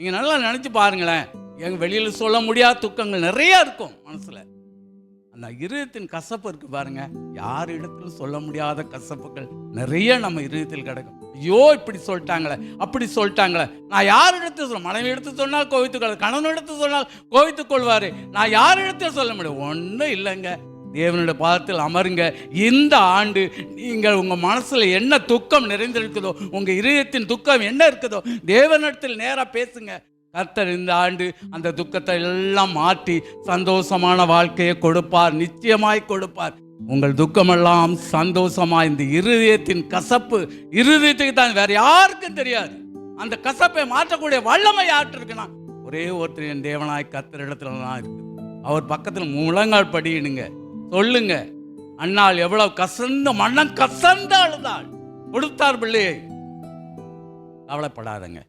நீங்கள் நல்லா நினச்சி பாருங்களேன். எங்கள் வெளியில் சொல்ல முடியாத துக்கங்கள் நிறையா இருக்கும் மனசில். அந்த இருதயத்தின் கசப்பு இருக்குது பாருங்க. யார் இடத்துல சொல்ல முடியாத கசப்புகள் நிறைய நம்ம இருதயத்தில் கிடக்கும். ஐயோ இப்படி சொல்லிட்டாங்களே அப்படி சொல்லிட்டாங்களே. நான் யார் இடத்துல சொல்ல மனைவி எடுத்து சொன்னால் கோவித்துக்கொள் கணவன் எடுத்து சொன்னால் கோவித்துக் கொள்வார். நான் யார் இடத்துல சொல்ல முடியும்? ஒன்றும் இல்லைங்க. தேவனுடைய பாதத்தில் அமருங்க. இந்த ஆண்டு நீங்கள் உங்கள் மனசில் என்ன துக்கம் நிறைந்திருக்குதோ உங்கள் இருதயத்தின் துக்கம் என்ன இருக்குதோ தேவனிடத்தில் நேராக பேசுங்க. கர்த்தர் இந்த ஆண்டு அந்த துக்கத்தை எல்லாம் மாற்றி சந்தோஷமான வாழ்க்கையை கொடுப்பார் நிச்சயமாய் கொடுப்பார். உங்கள் துக்கமெல்லாம் சந்தோஷமா இந்த இருதயத்தின் கசப்பு இருதயத்துக்கு தான் வேற யாருக்கும் தெரியாது. அந்த கசப்பை மாற்றக்கூடிய வல்லமை யார்கிட்ட இருக்குன்னா ஒரே ஒருத்தர் என் தேவனாய் கர்த்தர் இடத்துல தான் இருக்கு அவர் பக்கத்தில் முழங்கால் படியிடுங்க சொல்லுங்க. அண்ணாள் எவ்வளவு கசந்த மன்னன் கசந்த அழுதாள். கொடுத்தார் பிள்ளையை. கவலைப்படாதங்க.